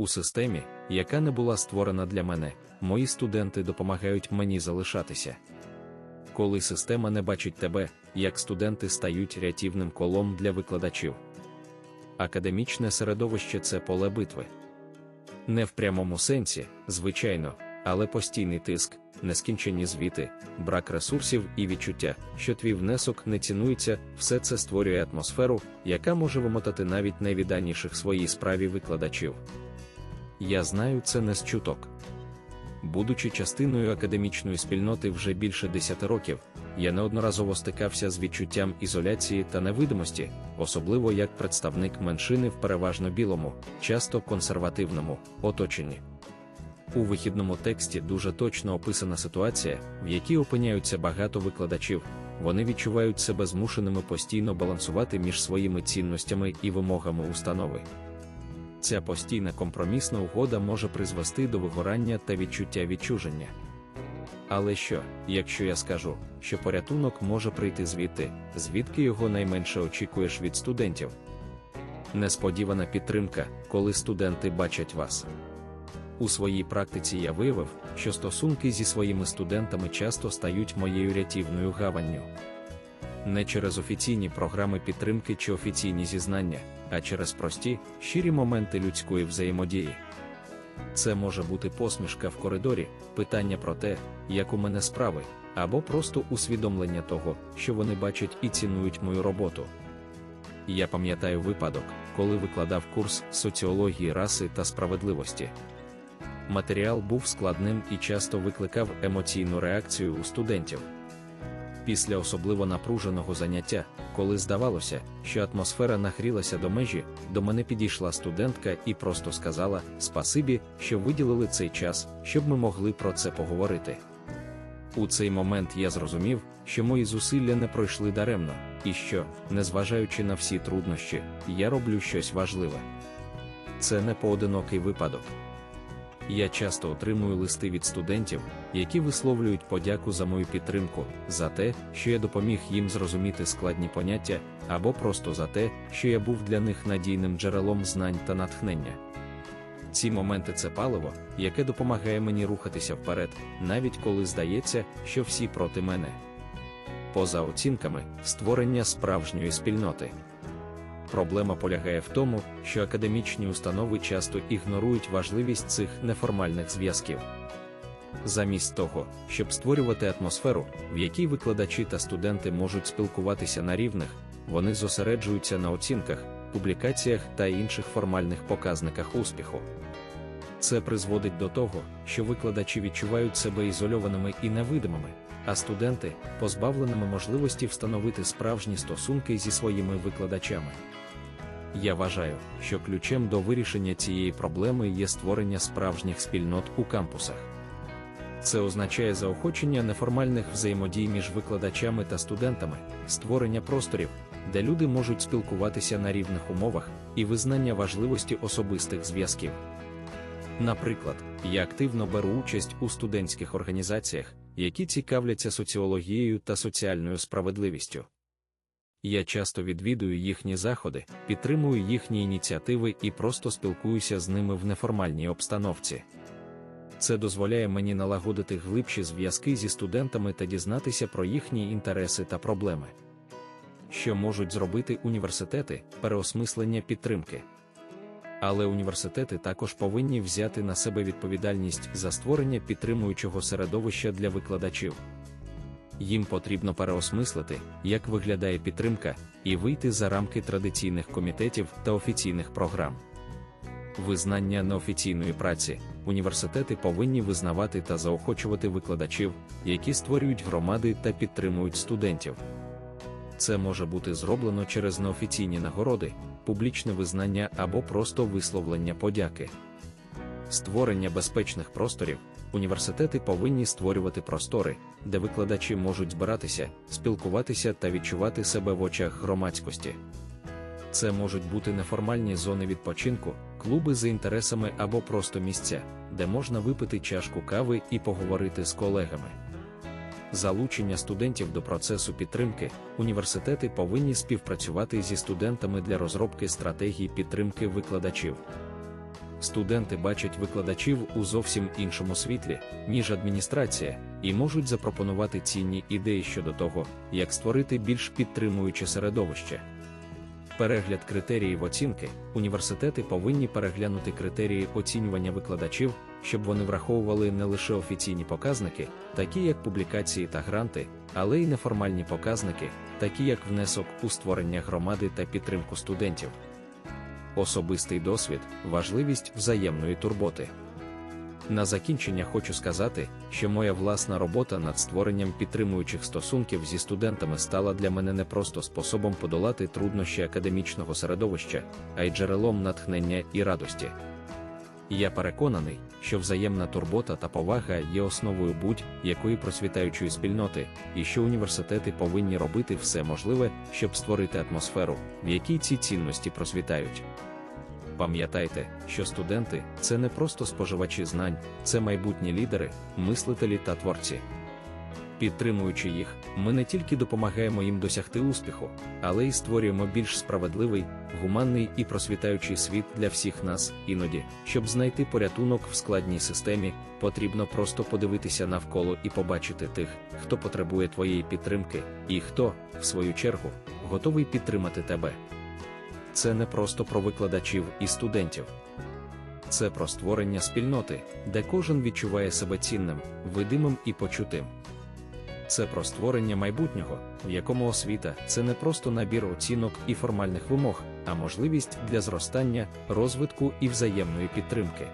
У системі, яка не була створена для мене, мої студенти допомагають мені залишатися. Коли система не бачить тебе, як студенти стають рятівним колом для викладачів. Академічне середовище це поле битви. Не в прямому сенсі, звичайно, але постійний тиск, нескінчені звіти, брак ресурсів і відчуття, що твій внесок не цінується, все це створює атмосферу, яка може вимотати навіть найвіданіших своїй справі викладачів. Я знаю це не з чуток. Будучи частиною академічної спільноти вже більше 10 років, я неодноразово стикався з відчуттям ізоляції та невидимості, особливо як представник меншини в переважно білому, часто консервативному оточенні. У вихідному тексті дуже точно описана ситуація, в якій опиняються багато викладачів, вони відчувають себе змушеними постійно балансувати між своїми цінностями і вимогами установи. Ця постійна компромісна угода може призвести до вигорання та відчуття відчуження. Але що, якщо я скажу, що порятунок може прийти звідти, звідки його найменше очікуєш від студентів? Несподівана підтримка, коли студенти бачать вас. У своїй практиці я виявив, що стосунки зі своїми студентами часто стають моєю рятівною гаванню. Не через офіційні програми підтримки чи офіційні зізнання, а через прості, щирі моменти людської взаємодії. Це може бути посмішка в коридорі, питання про те, як у мене справи, або просто усвідомлення того, що вони бачать і цінують мою роботу. Я пам'ятаю випадок, коли викладав курс соціології раси та справедливості. Матеріал був складним і часто викликав емоційну реакцію у студентів. Після особливо напруженого заняття, коли здавалося, що атмосфера нагрілася до межі, до мене підійшла студентка і просто сказала: Спасибі, що виділили цей час, щоб ми могли про це поговорити. У цей момент я зрозумів, що мої зусилля не пройшли даремно, і що, незважаючи на всі труднощі, я роблю щось важливе. Це не поодинокий випадок. Я часто отримую листи від студентів, які висловлюють подяку за мою підтримку, за те, що я допоміг їм зрозуміти складні поняття, або просто за те, що я був для них надійним джерелом знань та натхнення. Ці моменти це паливо, яке допомагає мені рухатися вперед, навіть коли здається, що всі проти мене. Поза оцінками, створення справжньої спільноти. Проблема полягає в тому, що академічні установи часто ігнорують важливість цих неформальних зв'язків. Замість того, щоб створювати атмосферу, в якій викладачі та студенти можуть спілкуватися на рівних, вони зосереджуються на оцінках, публікаціях та інших формальних показниках успіху. Це призводить до того, що викладачі відчувають себе ізольованими і невидимими, а студенти позбавленими можливості встановити справжні стосунки зі своїми викладачами. Я вважаю, що ключем до вирішення цієї проблеми є створення справжніх спільнот у кампусах. Це означає заохочення неформальних взаємодій між викладачами та студентами, створення просторів, де люди можуть спілкуватися на рівних умовах, і визнання важливості особистих зв'язків. Наприклад, я активно беру участь у студентських організаціях, які цікавляться соціологією та соціальною справедливістю. Я часто відвідую їхні заходи, підтримую їхні ініціативи і просто спілкуюся з ними в неформальній обстановці. Це дозволяє мені налагодити глибші зв'язки зі студентами та дізнатися про їхні інтереси та проблеми. Що можуть зробити університети переосмислення підтримки. Але університети також повинні взяти на себе відповідальність за створення підтримуючого середовища для викладачів. Їм потрібно переосмислити, як виглядає підтримка, і вийти за рамки традиційних комітетів та офіційних програм. Визнання неофіційної праці університети повинні визнавати та заохочувати викладачів, які створюють громади та підтримують студентів. Це може бути зроблено через неофіційні нагороди, публічне визнання або просто висловлення подяки. Створення безпечних просторів університети повинні створювати простори, де викладачі можуть збиратися, спілкуватися та відчувати себе в очах громадськості. Це можуть бути неформальні зони відпочинку, клуби за інтересами або просто місця, де можна випити чашку кави і поговорити з колегами. Залучення студентів до процесу підтримки, університети повинні співпрацювати зі студентами для розробки стратегій підтримки викладачів. Студенти бачать викладачів у зовсім іншому світлі, ніж адміністрація, і можуть запропонувати цінні ідеї щодо того, як створити більш підтримуюче середовище. Перегляд критеріїв оцінки університети повинні переглянути критерії оцінювання викладачів, щоб вони враховували не лише офіційні показники, такі як публікації та гранти, але й неформальні показники, такі як внесок у створення громади та підтримку студентів. Особистий досвід, важливість взаємної турботи. На закінчення хочу сказати, що моя власна робота над створенням підтримуючих стосунків зі студентами стала для мене не просто способом подолати труднощі академічного середовища, а й джерелом натхнення і радості. Я переконаний, що взаємна турбота та повага є основою будь-якої просвітаючої спільноти, і що університети повинні робити все можливе, щоб створити атмосферу, в якій ці цінності просвітають. Пам'ятайте, що студенти це не просто споживачі знань, це майбутні лідери, мислителі та творці. Підтримуючи їх, ми не тільки допомагаємо їм досягти успіху, але й створюємо більш справедливий, гуманний і просвітаючий світ для всіх нас. Іноді, щоб знайти порятунок в складній системі, потрібно просто подивитися навколо і побачити тих, хто потребує твоєї підтримки, і хто, в свою чергу, готовий підтримати тебе. Це не просто про викладачів і студентів. Це про створення спільноти, де кожен відчуває себе цінним, видимим і почутим. Це про створення майбутнього, в якому освіта це не просто набір оцінок і формальних вимог, а можливість для зростання, розвитку і взаємної підтримки.